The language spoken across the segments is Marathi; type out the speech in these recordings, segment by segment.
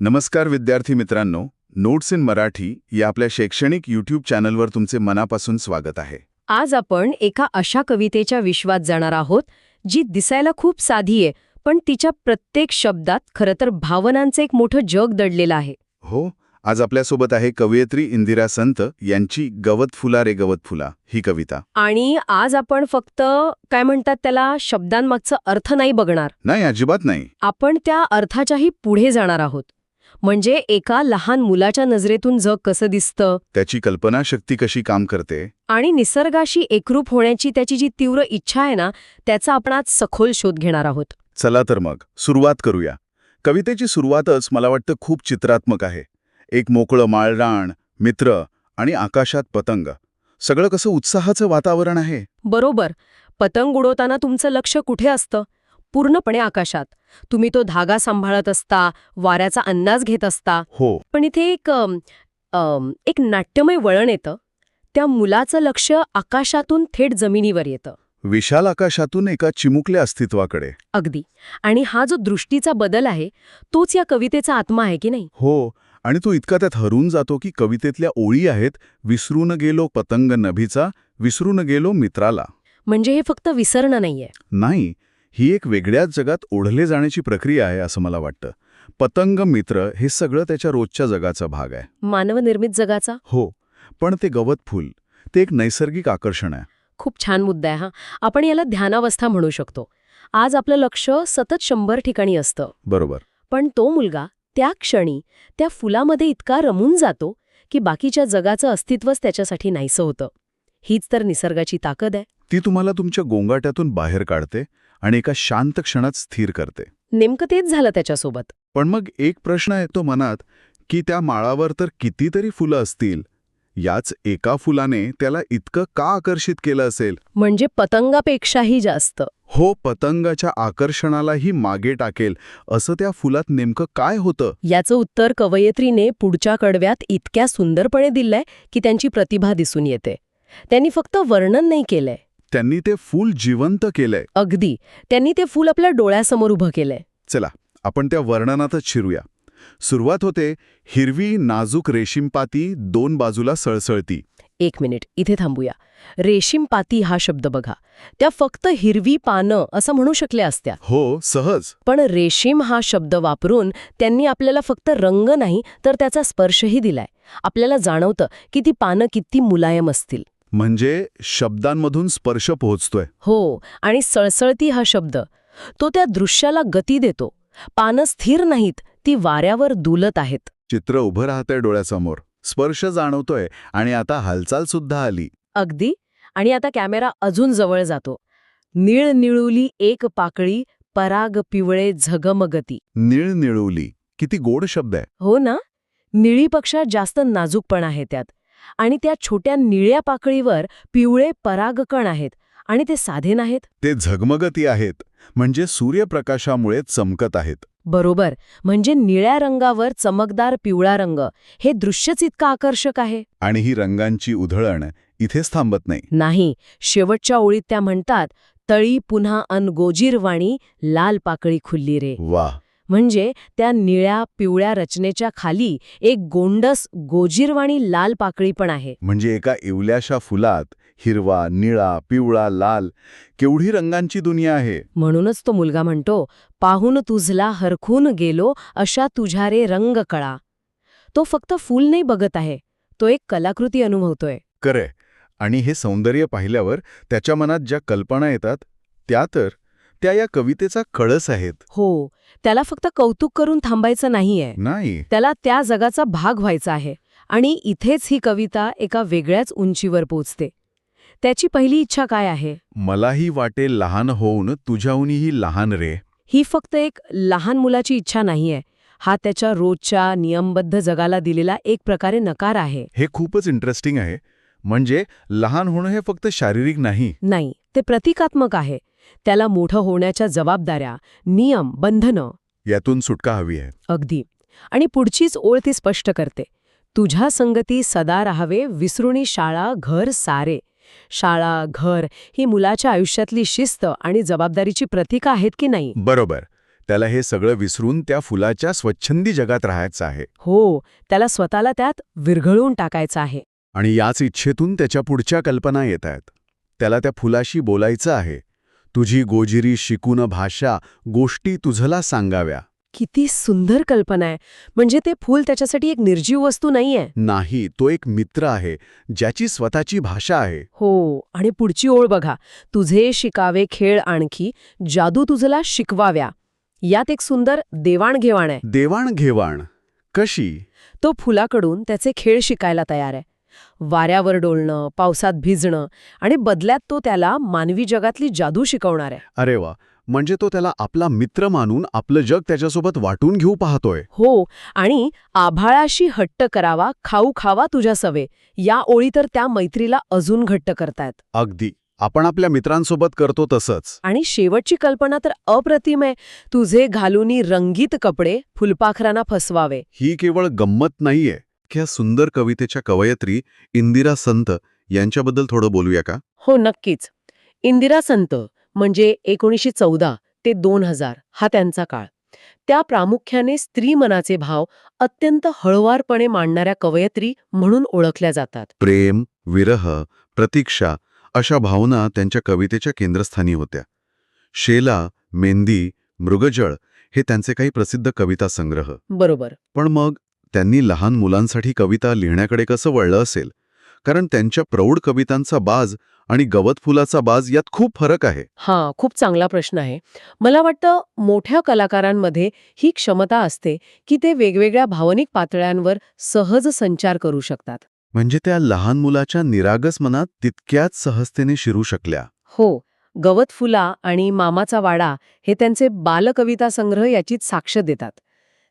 नमस्कार विद्यार्थी मित्रांनो नोट्स इन मराठी या आपल्या शैक्षणिक यूट्यूब चॅनलवर तुमचे मनापासून स्वागत आहे. आज आपण एका अशा कवितेच्या विश्वात जाणार आहोत जी दिसायला खूप साधी आहे पण तिच्या प्रत्येक शब्दात खरं तर भावनांचं एक मोठं जग दडलेलं आहे. हो आज आपल्यासोबत आहे कवयित्री इंदिरा संत यांची गवत फुला रे गवत फुला ही कविता. आणि आज आपण फक्त काय म्हणतात त्याला शब्दांमागचा अर्थ नाही बघणार. नाही अजिबात नाही. आपण त्या अर्थाच्याही पुढे जाणार आहोत. म्हणजे एका लहान मुलाच्या नजरेतून जग कसं दिसतं? त्याची कल्पनाशक्ती कशी काम करते? आणि निसर्गाशी एकरूप होण्याची त्याची जी तीव्र इच्छा आहे ना त्याचा आपण आज सखोल शोध घेणार आहोत. चला तर मग सुरुवात करूया. कवितेची सुरुवातच मला वाटतं खूप चित्रात्मक आहे. एक मोकळं माळराण मित्र आणि आकाशात पतंग. सगळं कसं उत्साहाचं वातावरण आहे? बरोबर. पतंग उडवताना तुमचं लक्ष कुठे असतं? पूर्णपणे आकाशात. तुम्ही तो धागा सांभाळत असता वाऱ्याचा अंदाज घेत असता. हो. पण इथे एक एक नाट्यमय वळण येतं. त्या मुलाचं लक्ष आकाशातून थेट जमिनीवर येतं. विशाल आकाशातून एका चिमुकल्या अस्तित्वाकडे. अगदी. आणि हा जो दृष्टीचा बदल आहे तोच या कवितेचा आत्मा आहे की नाही? हो. आणि तो इतका त्यात हरून जातो की कवितेतल्या ओळी आहेत विसरून गेलो पतंग नभीचा विसरून गेलो मित्राला. म्हणजे हे फक्त विसरणं नाहीये. नाही. ही एक वेगळ्याच जगात ओढले जाण्याची प्रक्रिया आहे असं मला वाटतं. पतंग मित्र हे सगळं त्याच्या रोजच्या जगाचा भाग आहे. मानवनिर्मित जगाचा? हो पण ते गवत फूल ते एक नैसर्गिक आकर्षण आहे. खूप छान मुद्दा आहे हा. आपण याला ध्यानावस्था म्हणू शकतो. आज आपलं लक्ष सतत शंभर ठिकाणी असतं. बरोबर. पण तो मुलगा त्या क्षणी त्या फुलामध्ये इतका रमून जातो की बाकीच्या जगाचं अस्तित्वच त्याच्यासाठी नाहीसं होतं. हीच तर निसर्गाची ताकद आहे. ती तुम्हाला तुमच्या गोंगाट्यातून बाहेर काढते आणि एका शांत क्षणात स्थिर करते. नेमकं तेच झालं त्याच्यासोबत. पण मग एक प्रश्न येतो मनात की त्या माळावर तर कितीतरी फुलं असतील. याच एका फुलाने त्याला इतकं का आकर्षित केलं असेल? म्हणजे पतंगापेक्षाही जास्त. हो पतंगाच्या आकर्षणालाही मागे टाकेल. असं त्या फुलात नेमकं काय होतं? याचं उत्तर कवयित्रीने पुढच्या कडव्यात इतक्या सुंदरपणे दिलंय की त्यांची प्रतिभा दिसून येते. त्यांनी फक्त वर्णन नाही केलंय. त्यांनी ते फूल जिवंत केलंय. अगदी. त्यांनी ते फूल आपल्या डोळ्यासमोर उभं केलंय. चला आपण त्या वर्णनातच शिरूया. सुरुवात होते हिरवी नाजूक रेशीमपाती दोन बाजूला सळसळती. एक मिनिट इथे थांबूया. रेशीम पाती हा शब्द बघा. त्या फक्त हिरवी पानं असं म्हणू शकल्या असत्या. हो सहज. पण रेशीम हा शब्द वापरून त्यांनी आपल्याला फक्त रंग नाही तर त्याचा स्पर्शही दिलाय. आपल्याला जाणवतं की ती पानं किती मुलायम असतील. म्हणजे शब्दांमधून स्पर्श पोहोचतोय. हो आणि सळसळती हा शब्द. तो त्या दृश्याला गती देतो. पानं स्थिर नाहीत ती वाऱ्यावर दुलत आहेत. चित्र उभं राहतंय डोळ्यासमोर. स्पर्श जाणवतोय आणि आता हालचाल सुद्धा आली. अगदी. आणि आता कॅमेरा अजून जवळ जातो. निळनिळुली एक पाकळी पराग पिवळे झगमगती. निळ निळवली किती गोड शब्द आहे. हो ना? निळीपेक्षा जास्त नाजूकपण आहे त्यात. आणि त्या छोट्या निळ्या पाकळीवर पिवळे परागकण आहेत. आणि ते साधे नाहीत? ते झगमगती आहेत. म्हणजे सूर्यप्रकाशामुळे चमकत आहेत. बरोबर. म्हणजे निळ्या रंगावर चमकदार पिवळा रंग. हे दृश्यच इतकं आकर्षक आहे. आणि ही रंगांची उधळण इथेच थांबत नाही. नाही. शेवटच्या ओळीत त्या म्हणतात तळी पुन्हा अन गोजीरवाणी लाल पाकळी खुल्ली रे. वा म्हणजे त्या निळ्या पिवळ्या रचनेच्या खाली एक गोंडस गोजीरवाणी लाल पाकळी पण आहे. म्हणजे एका इवल्याशा फुलात हिरवा निळा पिवळा लाल केवढी रंगांची दुनिया आहे? म्हणूनच तो मुलगा म्हणतो पाहून तुझला हरखून गेलो अशा तुझ्या रे रंग कळा. तो फक्त फूल नाही बघत आहे तो एक कलाकृती अनुभवतोय. करे आणि हे सौंदर्य पाहिल्यावर त्याच्या मनात ज्या कल्पना येतात त्या तर त्या या कवितेचा कळस आहेत. हो त्याला फक्त कौतुक करून थांबायचं नाहीये. नाही. त्याला त्या जगाचा भाग व्हायचा आहे आणि इथेच ही कविता एका वेगळ्याच उंचीवर पोचते. त्याची पहिली इच्छा काय आहे? मलाही वाटे लहान होऊन तुझ्याहूनही लहान रे. ही फक्त एक लहान मुलाची इच्छा नाहीये. हा त्याच्या रोजच्या नियमबद्ध जगाला दिलेला एक प्रकारे नकार आहे. हे खूपच इंटरेस्टिंग आहे. म्हणजे लहान होणं हे फक्त शारीरिक नाही. नाही ते प्रतिकात्मक आहे. त्याला मोठं होण्याच्या जबाबदाऱ्या नियम बंधनं यातून सुटका हवी आहे. अगदी. आणि पुढचीच ओळ ती स्पष्ट करते. तुझ्या संगती सदा राहावे विसरुणी शाळा घर सारे. शाळा घर ही मुलाच्या आयुष्यातली शिस्त आणि जबाबदारीची प्रतीक आहेत की नाही? बरोबर. त्याला हे सगळं विसरून त्या फुलाच्या स्वच्छंदी जगात राहायचं आहे. हो त्याला स्वतःला त्यात विरघळून टाकायचं आहे. आणि याच इच्छेतून त्याच्या पुढच्या कल्पना येत आहेत. त्याला त्या फुलाशी बोलायचं आहे. तुझी गोजिरी शिकून भाषा गोष्टी तुझला सांगाव्या. किती सुंदर कल्पना आहे. म्हणजे ते फूल त्याच्यासाठी एक निर्जीव वस्तू नाहीये. नाही तो एक मित्र आहे ज्याची स्वतःची भाषा आहे. हो आणि पुढची ओळ बघा. तुझे शिकावे खेळ आणखी जादू तुझला शिकवाव्या. यात एक सुंदर देवाणघेवाण आहे. देवाणघेवाण? कशी? तो फुलाकडून त्याचे खेळ शिकायला तयार आहे. वाऱ्यावर डोलणं पावसात भिजणं आणि बदल्यात तो त्याला मानवी जगातली जादू शिकवणार आहे. अरे वा! म्हणजे तो त्याला आपला मित्र मानून आपलं जग त्याच्यासोबत वाटून घेऊ पाहतोय. हो आणि आभाळाशी हट्ट करावा खाऊ खावा तुझ्या सवे या ओळी तर त्या मैत्रीला अजून घट्ट करतायत. अगदी. आपण आपल्या मित्रांसोबत करतो तसंच. आणि शेवटची कल्पना तर अप्रतिम आहे. तुझे घालूनी रंगीत कपडे फुलपाखरांना फसवावे. ही केवळ गंमत नाहीये. ह्या सुंदर कवितेच्या कवयत्री इंदिरा संत यांच्याबद्दल थोडं बोलूया का? हो नक्कीच. इंदिरा संत म्हणजे एकोणीसशे चौदा ते दोन हजार हा त्यांचा काळ. त्या प्रामुख्याने स्त्री मनाचे भाव अत्यंत हळवारपणे मांडणाऱ्या कवयत्री म्हणून ओळखल्या जातात. प्रेम विरह प्रतीक्षा अशा भावना त्यांच्या कवितेच्या केंद्रस्थानी होत्या. शेला मेंदी मृगजळ हे त्यांचे काही प्रसिद्ध कविता संग्रह बरोबर. पण मग त्यांनी लहान मुलांसाठी कविता लिहिण्याकडे कसं वळलं असेल? कारण त्यांच्या प्रौढ कवितांचा बाज आणि गवत फुलाचा बाज यात खूप फरक आहे. हा खूप चांगला प्रश्न आहे. मला वाटतं मोठ्या कलाकारांमध्ये ही क्षमता असते की ते वेगवेगळ्या भावनिक पातळ्यांवर सहज संचार करू शकतात. म्हणजे त्या लहान मुलाच्या निरागस मनात तितक्याच सहजतेने शिरू शकल्या. हो गवत फुला आणि मामाचा वाडा हे त्यांचे बालकविता संग्रह याचीच साक्ष देतात.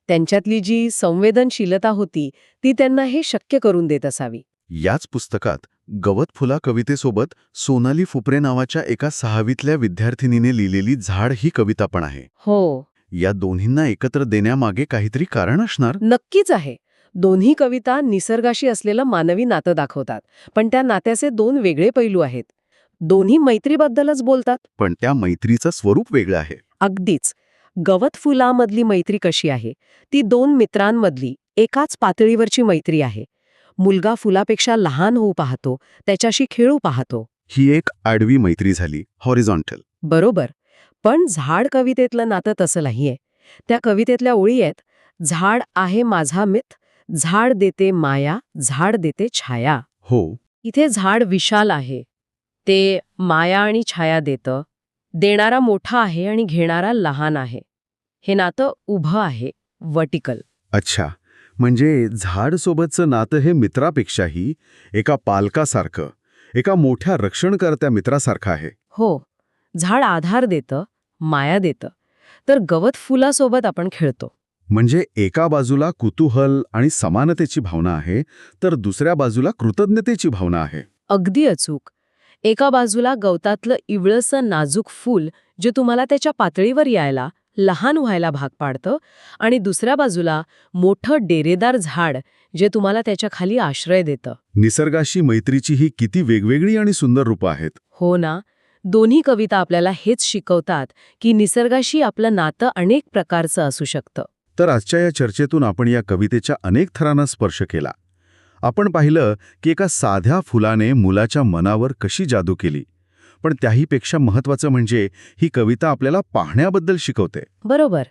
त्यांच्यातली जी संवेदनशीलता होती ती त्यांना हे शक्य करून देत असावी. याच पुस्तकात गवत फुला कवितेसोबत सोनाली फुपरे नावाच्या एका सहावीतल्या विद्यार्थिनीने लिहिलेली झाड ही कविता पण आहे. हो. या दोन्हींना एकत्र देण्यामागे काहीतरी कारण असणार? नक्कीच आहे. दोन्ही कविता निसर्गाशी असलेलं मानवी नातं दाखवतात पण त्या नात्याचे दोन वेगळे पैलू आहेत. दोन्ही मैत्रीबद्दलच बोलतात. पण त्या मैत्रीचं स्वरूप वेगळं आहे. अगदीच. गवत फुलामधली मैत्री कशी आहे? ती दोन मित्रांमधली एकाच पातळीवरची मैत्री आहे. मुलगा फुलापेक्षा लहान होऊ पाहतो त्याच्याशी खेळू पाहतो. ही एक आडवी मैत्री झाली हॉरिझॉन्टल. बरोबर. पण झाड कवितेतलं नातं तसं नाहीये. त्या कवितेतल्या ओळी आहेत झाड आहे माझा मित झाड देते माया झाड देते छाया. हो. इथे झाड विशाल आहे. ते माया आणि छाया देतं देणारा मोठा आहे आणि घेणारा लहान आहे. हे नातं उभं आहे वर्टिकल अच्छा. म्हणजे झाडसोबतचं नातं हे मित्रापेक्षाही एका पालकासारखं एका मोठ्या रक्षणकर्त्या मित्रासारखं आहे. हो. झाड आधार देतं माया देतं. तर गवत फुलासोबत आपण खेळतो. म्हणजे एका बाजूला कुतूहल आणि समानतेची भावना आहे तर दुसऱ्या बाजूला कृतज्ञतेची भावना आहे. अगदी अचूक. एका बाजूला गवतातलं इवळसं नाजूक फूल जे तुम्हाला त्याच्या पातळीवर यायला लहान व्हायला भाग पाडतं आणि दुसऱ्या बाजूला मोठं डेरेदार झाड जे तुम्हाला त्याच्याखाली आश्रय देतं. निसर्गाशी मैत्रीची ही किती वेगवेगळी आणि सुंदर रूपं आहेत. हो ना. दोन्ही कविता आपल्याला हेच शिकवतात की निसर्गाशी आपलं नातं अनेक प्रकारचं असू शकतं. तर आजच्या या चर्चेतून आपण या कवितेच्या अनेक थरांना स्पर्श केला. आपण पाहिलं की एका साध्या फुलाने मुलाच्या मनावर कशी जादू केली. पण त्याहीपेक्षा महत्वाचं म्हणजे ही कविता आपल्याला पाहण्याबद्दल शिकवते. बरोबर.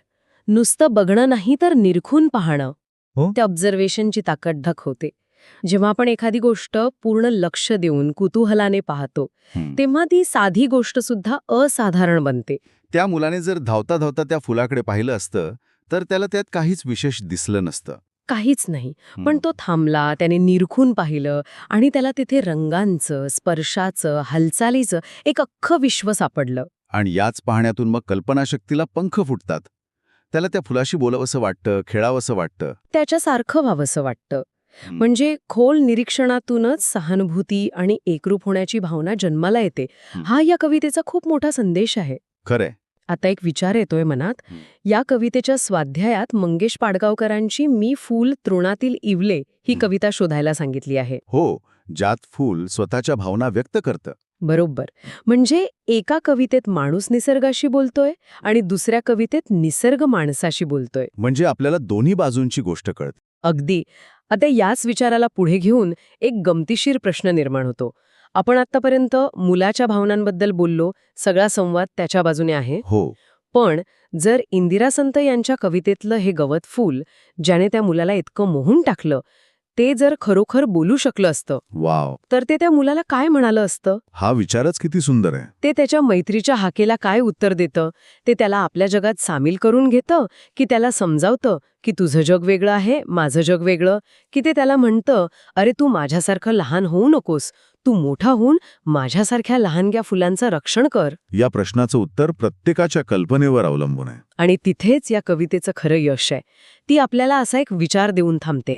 नुसतं बघणं नाही तर निरखून पाहणं. हो. त्या ऑब्झर्वेशनची ताकद दाखवते जेव्हा आपण एखादी गोष्ट पूर्ण लक्ष देऊन कुतूहलाने पाहतो तेव्हा ती साधी गोष्ट सुद्धा असाधारण बनते. त्या मुलाने जर धावता धावता त्या फुलाकडे पाहिलं असतं तर त्याला त्यात काहीच विशेष दिसलं नसतं. काहीच नाही. पण तो थांबला त्याने निरखून पाहिलं आणि त्याला तिथे रंगांचं स्पर्शाचं हालचालीचं एक अख्खं विश्व सापडलं. आणि याच पाहण्यातून मग कल्पनाशक्तीला पंख फुटतात. त्याला त्या फुलाशी बोलावंसं वाटतं खेळावंसं वाटतं. त्याच्यासारखं व्हावंसं वाटतं. म्हणजे खोल निरीक्षणातूनच सहानुभूती आणि एकरूप होण्याची भावना जन्माला येते. हं. या कवितेचा खूप मोठा संदेश आहे. खरंय. आता एक विचार येतोय मनात. या कवितेच्या स्वाध्यायात मंगेश पाडगावकरांची मी फूल तृणातील इवले ही हं. कविता शोधायला सांगितली आहे. हो ज्यात फूल स्वतःच्या भावना व्यक्त करतं. बरोबर. म्हणजे एका कवितेत माणूस निसर्गाशी बोलतोय आणि दुसऱ्या कवितेत निसर्ग माणसाशी बोलतोय. म्हणजे आपल्याला दोन्ही बाजूंची गोष्ट कळते. अगदी. आता याच विचाराला पुढे घेऊन एक गमतीशीर प्रश्न निर्माण होतो. आपण आतापर्यंत मुलाच्या भावनांबद्दल बोललो सगळा संवाद त्याच्या बाजूने आहे. हो. पण जर इंदिरा संत यांच्या कवितेतलं हे गवत फूल ज्याने त्या मुलाला इतकं मोहून टाकलं ते जर खरोखर बोलू शकलं असतं वाव. तर ते त्या मुलाला काय म्हणालं असतं? हा विचारच किती सुंदर आहे. ते त्याच्या मैत्रीच्या हाकेला काय उत्तर देतं? ते त्याला आपल्या जगात सामील करून घेतं? की त्याला समजावतं की तुझं जग वेगळं आहे माझं जग वेगळं? की ते त्याला म्हणतं अरे तू माझ्यासारखं लहान होऊ नकोस. तू मोठा होऊन माझ्यासारख्या लहानग्या फुलांचं रक्षण कर. या प्रश्नाचं उत्तर प्रत्येकाच्या कल्पनेवर अवलंबून आहे. आणि तिथेच या कवितेचं खरं यश आहे. ती आपल्याला असा एक विचार देऊन थांबते.